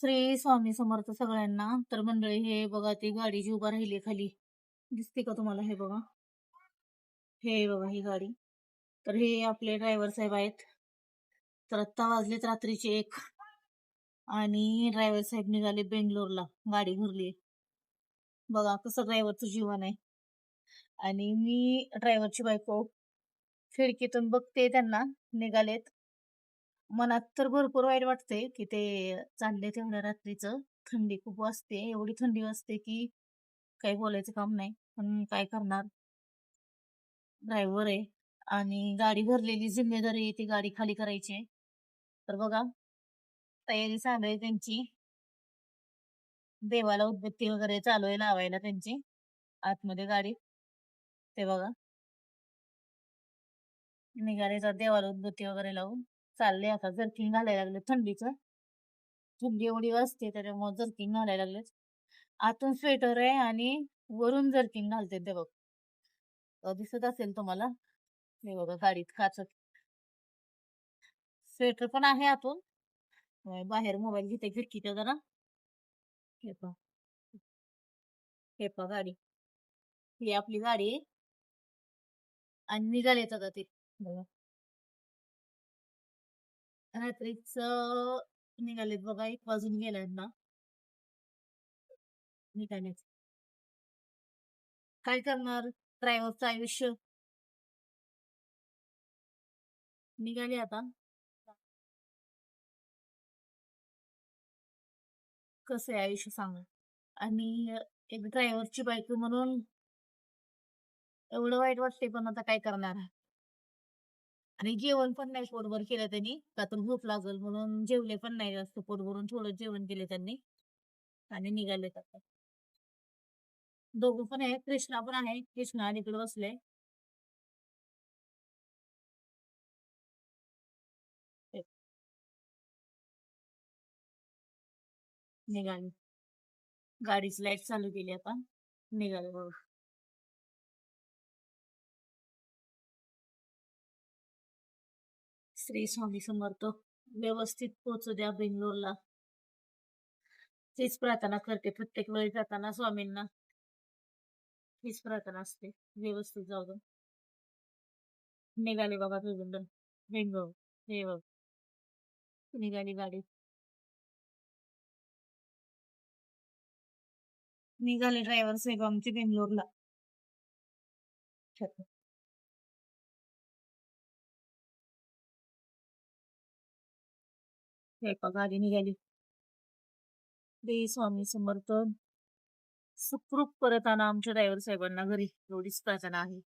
श्री स्वामी समर्थ सगळ्यांना. तर मंडळी हे बघा ती गाडी जी उभा राहिली खाली. दिसते का तुम्हाला हे बघा? हे बघा ही गाडी. तर हे आपले ड्रायव्हर साहेब आहेत. तर आत्ता वाजलेत रात्रीचे एक. आणि ड्रायव्हर साहेब निघाले बेंगलोरला. गाडी भरली बघा कसं ड्रायव्हरचं जीवन आहे. आणि मी ड्रायव्हरची बायको. खिडकीतून बघते त्यांना. निघालेत. मनात तर भरपूर वाईट वाटते की ते चालले तेवढ्या रात्रीचं. थंडी खूप वाजते एवढी थंडी वाजते की काही बोलायचं काम नाही. पण काय करणार? ड्रायव्हर आहे आणि गाडी भरलेली जिम्मेदारी आहे ती गाडी खाली करायची आहे. तर बघा तयारी चालू आहे त्यांची. देवाला उदबत्ती वगैरे चालू आहे लावायला त्यांची आतमध्ये गाडी. ते बघा. निघाले तर देवाला उदबत्ती वगैरे लावून. चालले आता जर्किंग घालायला लागले थंडीचं. थंडी एवढी असते त्याच्यामुळे जर्किंग घालायला लागले. आतून स्वेटर आहे आणि वरून जर्किंग घालते ते बघ. दिसत असेल तुम्हाला? हे बघा गाडीत काच स्वेटर पण आहे आतून. बाहेर मोबाईल घेते खिडकीच्या जरा. हे पा हे पा गाडी. ही आपली गाडी आहे. आणि निघाले आता ते. बघा. रात्रीच निघालेत बघा एक वाजून गेलाय ना. निघालेत. काय करणार? ड्रायव्हरचं आयुष्य. निघाले आता. कसं आहे आयुष्य सांगा. आणि एक ड्रायव्हरची बायको म्हणून एवढं वाईट वाटते पण आता काय करणार? आणि जेवण पण नाही पोटभर केलं त्यांनी का तर भूक लागल म्हणून जेवले पण नाही जास्त पोट भरून थोडं जेवण केले त्यांनी आणि निघाले आता. दोघं पण आहे कृष्णा पण आहे कृष्णा अलीकडे बसले. हो. निघाले. गाडीची लाइट चालू केली आता. निघाले बरोबर श्री स्वामी समर्थ. व्यवस्थित पोहोचू द्या बेंगलोरला. तीच प्रार्थना करते प्रत्येक वेळी जाताना स्वामींना. हीच प्रार्थना असते. व्यवस्थित जाऊ दे. निघाले बाबा तुझून बेंगलोर. हे बघ. निघाली गाडी. निघाले ड्रायव्हर साहेब आमचे बेंगलोरला. स्वयंपाकाली गाडी निघाली. दे स्वामी समर्थ. सुखरूप परत आणा आमच्या ड्रायव्हर साहेबांना घरी. एवढीच प्रार्थना आहे.